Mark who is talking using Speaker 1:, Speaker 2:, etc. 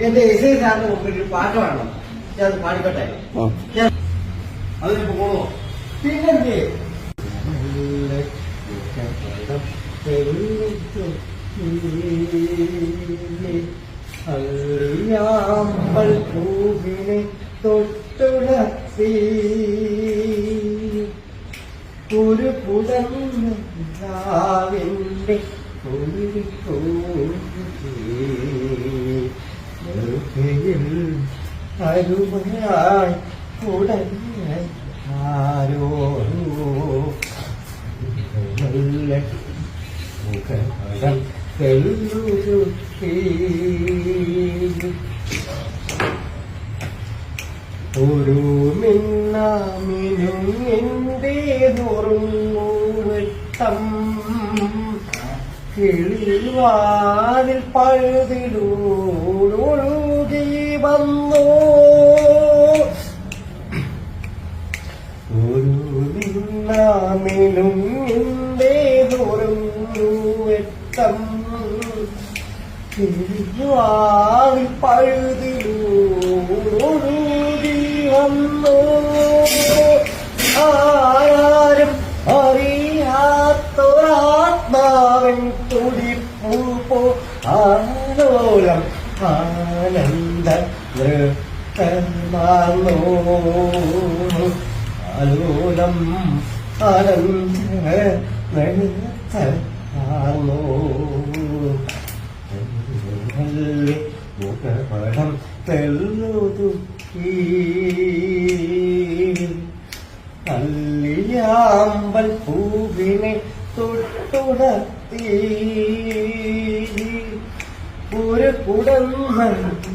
Speaker 1: എന്റെ S I സാറിന്റെ മുമ്പിൽ ഒരു പാട്ട് വേണം ഞാൻ അത് പാടിക്കട്ടെ
Speaker 2: അതിന് പോണോ
Speaker 1: പിന്നെന്തേ അറിയാമ്പൽ പൂവിനെ തൊട്ടുണർത്തി. ഒരു പുതന്റെ അരുമയായി ഉടനെ ആരോ നല്ല മുഖം ഒരു മിന്നാമിനും എന്റെ നുറുങ്ങുവെട്ടം കിളിവാതിൽ പഴുതിലൂടൊഴുകി വന്നു ഒരു മിന്നാമിനും എന്റെ നുറുങ്ങുവെട്ടം കിളിവാതിൽ പഴുതിലൂടൊഴുകി വന്നു ആരും അറിയാത്തൊരാത്മാവൻ തുടിപ്പൂ പോ. ആലോലം ആനന്ദ നൃത്തമാർന്നോ ആലോലം ആനന്ദ മുഖപടം തെല്ലുതു അല്ലിയാമ്പൽ പൂവിനെ തൊട്ടുണർത്തി ഒരു കുടന്നാവിന്റെ